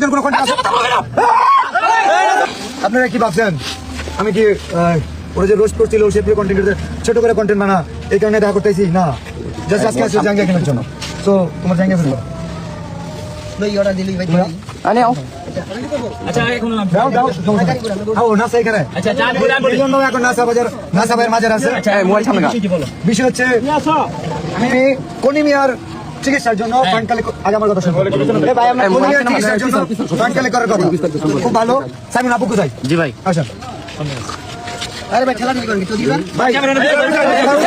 জন্য কোনো আপনারা কি ভাবছেন? আমি কি ওরা যে রোস্ট করছিল সে কন্টেন্ট ছোট করে কন্টেন্ট বানা এই কারণে দেখা করতেছি? না। জাস্ট আজকে আসছে জাঙ্গিয়া কেনার জন্য। তো তোমার জাঙ্গিয়া ফেলব। মাজার আছে। বিষয় হচ্ছে আমি কনিমিয়ার চিকিৎসার জন্য ফান্ড কালেক্ট আগে আমার কথা শুনুন ভাই আমরা কনিমিয়ার চিকিৎসার জন্য ফান্ড কালেক্ট করার কথা খুব ভালো সাইমন আপু কোথায় জি ভাই আসেন আরে ভাই খেলা করেন তো দিবেন ভাই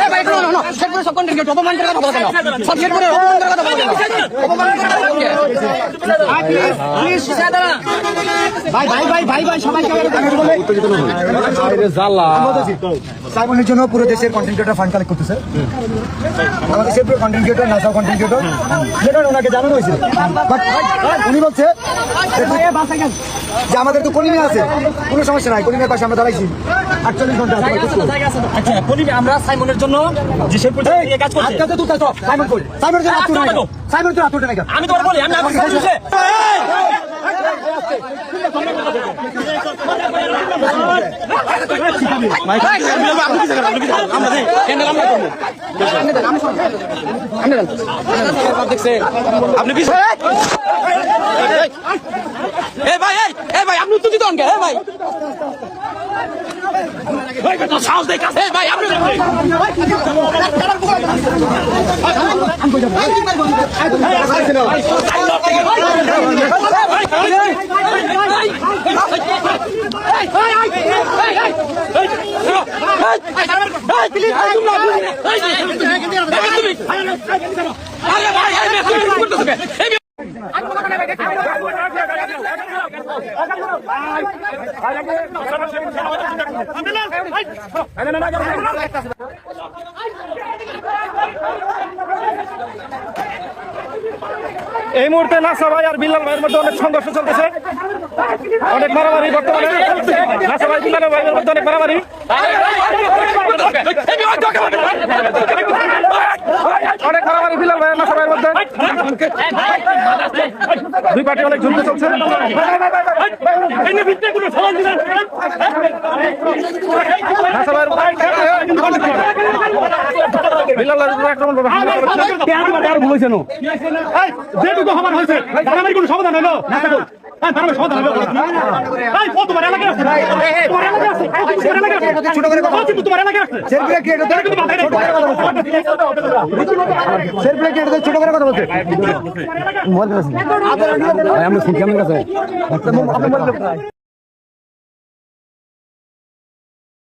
এ ভাই no no সেট করে সব কন্টেন্ট কেটে অপমান করার কথা বলতে না সব সেট করে অপমান করার কথা বলতে না অপমান করার কথা ভাই ভাই ভাই ভাই ভাই সবাই সাইমনের জন্য পুরো দেশের কন্টেন্ট ক্রিয়েটর ফান্ড কালেক্ট করতেছে। আমাদের দেশের পুরো কন্টেন্ট ক্রিয়েটর নাসা কন্টেন্ট ক্রিয়েটর যেটা ওনাকে জানানো হয়েছিল বাট উনি বলছে যে আমাদের তো কলিমে আছে। কোনো সমস্যা নাই কলিমের পাশে আমরা দাঁড়াইছি। আটচল্লিশ ঘণ্টা আচ্ছা কলিমে আমরা সাইমনের জন্য যে কাজ করছি। আজকে তো তুই সাইমন কই? আমি তো বলি আমি আপনাকে বলছি আপনি ভাই এই ভাই আপনি উত্তর দিতে অনকে ভাই সাহস দেখ ভাই আপনি ভাই এই মুহূর্তে নাসা ভাই আর বিল্লাল ভাইয়ের মধ্যে অনেক সংঘর্ষ চলতেছে। অনেক মারামারি বর্তমানে। নাসা ভাই বিল্লাল ভাইয়ের মধ্যে অনেক মারামারি। অনেক ভাইয়ের নাসা ভাইয়ের মধ্যে। দুই পার্টি অনেক যুদ্ধ চলছে। আক্রমণ যেটুকু হবার হয়েছে কোনো সমাধান হলো? না সমাধান হলো। তোমার ছোট করে কথা সেলফি ছোট করে কথা বলছে।